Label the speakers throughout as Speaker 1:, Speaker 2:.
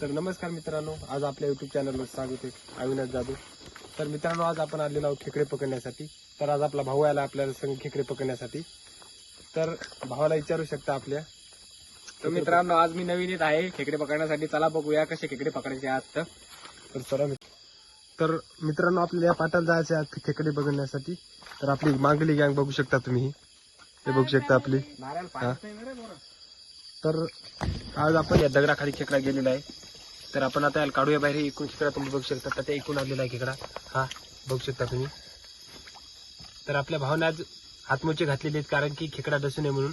Speaker 1: तर नमस्कार मित्रांनो आज आपल्या युट्यूब चॅनलवर स्वागत आहे अविनाश जाधव. तर मित्रांनो आज आपण आलेलो आहोत खेकडे पकडण्यासाठी. तर आज आपला भाऊ आला आपल्याला संग खेकडे पकडण्यासाठी. तर भावाला विचारू शकता आपल्या.
Speaker 2: तर मित्रांनो आज मी नवीन येत आहे खेकडे पकडण्यासाठी. चला बघूया कसे खेकडे पकडायचे आज तर.
Speaker 1: तर चला तर मित्रांनो आपल्याला या पाटाला जायचे आहे खेकडे बघण्यासाठी तर आपली मागली गँग बघू शकता तुम्ही. हे बघू शकता आपली. तर आज आपण या दगडाखाली खेकडा गेलेला आहे. तर आपण आता याला काढूया बाहेर. एकूण खेकडा तुम्ही बघू शकता. तर ते एकूण आलेला आहे खेकडा हा बघू शकता तुम्ही. तर आपल्या भावना आज हातमोचे घातलेले आहेत कारण की खेकडा डसू नये म्हणून.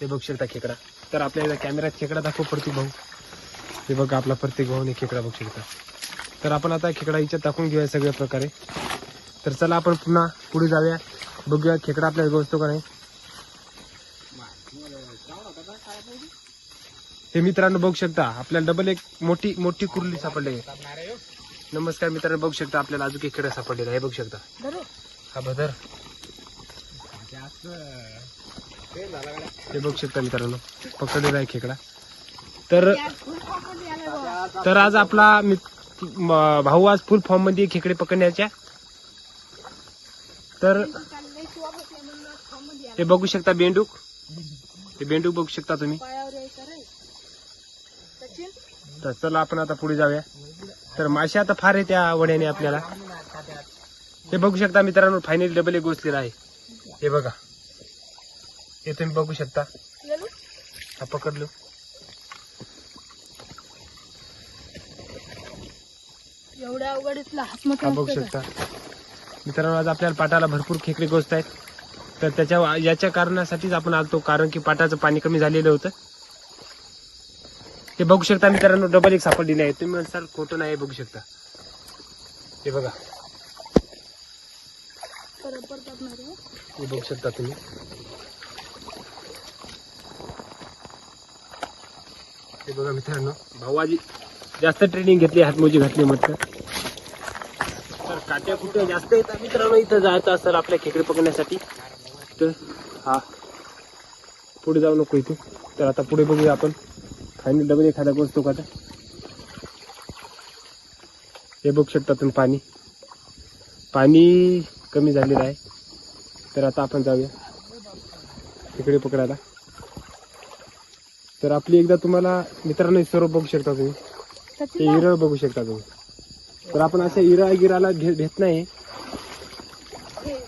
Speaker 1: ते बघू शकता खेकडा. तर आपल्याला कॅमेऱ्यात खेकडा दाखव प्रत्येक भाऊ. हे बघा आपला प्रत्येक भाऊने खेकडा बघू शकता. तर आपण आता खेकडा हिच्यात दाखवून घेऊया सगळ्या प्रकारे. तर चला आपण पुन्हा पुढे जाऊया. बघूया खेकडा आपल्याला बसतो का नाही. हे मित्रांनो बघू शकता आपल्याला डबल एक मोठी मोठी कुर्ली सापडली आहे. नमस्कार मित्रांनो बघू शकता आपल्याला अजून एक खेळ सापडलेला आहे हे बघू शकता. हा भदर हे बघू शकता मित्रांनो पकडलेला आहे खेकडा. तर तर आज आपला भाऊ आज फुल फॉर्ममध्ये खेकडे पकडण्याच्या. तर हे बघू शकता बेंडूक. हे बेंडूक बघू शकता तुम्ही. तर चला आपण आता पुढे जाऊया. तर मासे आता फार आहे त्या वड्याने आपल्याला. हे बघू शकता मित्रांनो फायनली डबल एक गोचलेला आहे. हे बघा. हे तुम्ही बघू शकता. हा पकडलो
Speaker 3: एवढ्या अवघडीतला
Speaker 1: हा बघू शकता. मित्रांनो आज आपल्याला पाटाला भरपूर खेकडे गोचत आहेत. तर त्याच्या याच्या कारणासाठीच आपण आलतो कारण की पाटाचं पाणी कमी झालेलं होतं. हे बघू शकता मित्रांनो डबल एक सापडलेले आहे तुम्ही म्हणसाल खोटं नाही बघू शकता. हे बघा. हे बघू शकता तुम्ही. हे बघा मित्रांनो भाऊआजी जास्त ट्रेनिंग घेतली हातमोजी घातली म्हटलं. तर काट्या कुठे जास्त येतात मित्रांनो इथं जायचं असेल आपल्या खेकडे पकडण्यासाठी. तर हा पुढे जाऊ नको इथे. तर आता पुढे बघूया आपण. आणि डबल एखादा गोष्ट का हे बघू शकता तुम्ही पाणी. पाणी कमी झालेलं आहे. तर आता आपण जाऊया. तिकडे पकडायला. तर आपली एकदा तुम्हाला मित्रांनो सर्व बघू शकता तुम्ही. ते इरळ बघू शकता तुम्ही. तर आपण असं इरळ गिराला घे घेत नाही.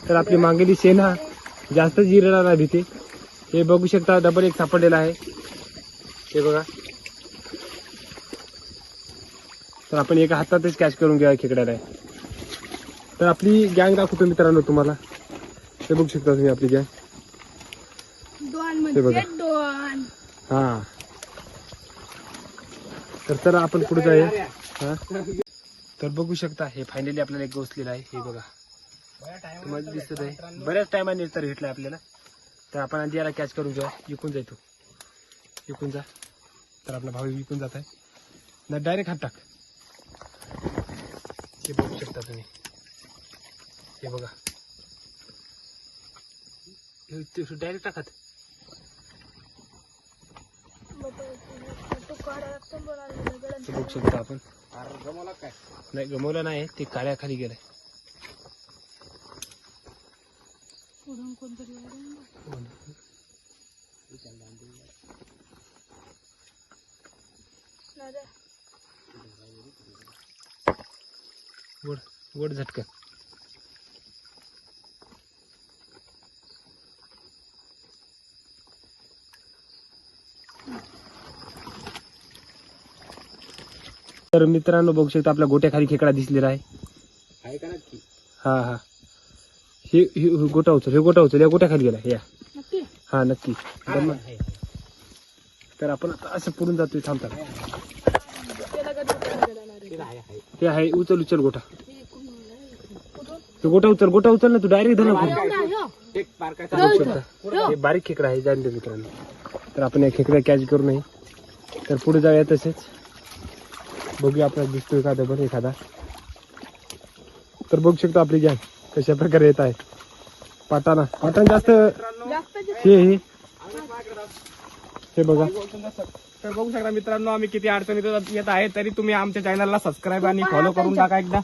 Speaker 1: तर आपली मागेली सेना जास्तच इरळाला भीते. हे बघू शकता डबल एक सापडलेला आहे. हे बघा. तर आपण एका हातातच कॅच करून घ्या खेकड्याला. तर आपली गँग दाखवतो मित्रांनो तुम्हाला. हे बघू शकता तुम्ही आपली गँग ते बघा.
Speaker 3: म्हणजे दोन.
Speaker 1: हा. तर चला आपण पुढे जाऊया. हा. तर बघू शकता हे फायनली आपल्याला एक गोचलेलं आहे. हे बघा. तुम्हाला दिसत आहे. बऱ्याच टायमाने तर भेटलाय आपल्याला. तर आपण आधी याला कॅच करून घेऊया विकून जायतो विकून जा. तर आपला भाऊ विकून जात आहे. ना डायरेक्ट हात टाक. हे बघू शकता तुम्ही. हे बघा. डायरेक्ट टाकत. बघू शकता आपण.
Speaker 2: जमवला काय?
Speaker 1: नाही गमवलं नाही. ते काळ्याखाली गेलंय.
Speaker 3: पुढून कोणतरी
Speaker 1: वड वड झटकन. तर मित्रांनो बघू शकता आपल्या गोट्याखाली खेकडा दिसलेला आहे.
Speaker 2: आहे का नक्की?
Speaker 1: हा हा. हे हे गोटा उचल हे गोटा उचल या गोट्याखाली गेला या.
Speaker 3: नक्की?
Speaker 1: हा नक्की. तर आपण आता असं पुढून जातोय थांबता
Speaker 3: त्याला का दुकानात जाणार आहे?
Speaker 1: ते आहे उचल उचल गोटा.
Speaker 3: हे?
Speaker 1: तो गोटा उचल गोटा उचल ना तू डायरेक्ट धरला पुढे.
Speaker 3: एवढा आहे, हो.
Speaker 1: हे बारीक खेकडा आहे जाणते मित्रांनो. तर आपण या खेकडा कॅच करू नये. तर पुढे जाऊया तसेच. बघूया आपल्याला दिसतोय का डबल एखादा. तर बघू शकतो आपली गॅंग कशा प्रकारे येत आहे. पाटाना पाटान जास्त.
Speaker 3: जास्त
Speaker 1: हे हे. हे बघा.
Speaker 2: तर बघू शकता मित्रांनो आम्ही किती अडचणीत येत आहे तरी तुम्ही आमच्या चॅनलला सबस्क्राईब आणि फॉलो करून टाका एकदा.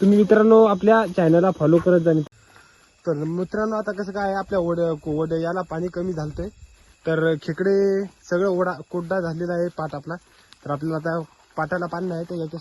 Speaker 1: तुम्ही मित्रांनो आपल्या चॅनलला फॉलो करत जा. तर मित्रांनो आता कसं काय आहे, आपल्या ओढ ओढ याला पाणी कमी झालतंय. तर खेकडे सगळं ओढा कोड्डा झालेला आहे पाट आपला. तर आपल्याला आता पाटाला पाणी नाही तर याच्यासाठी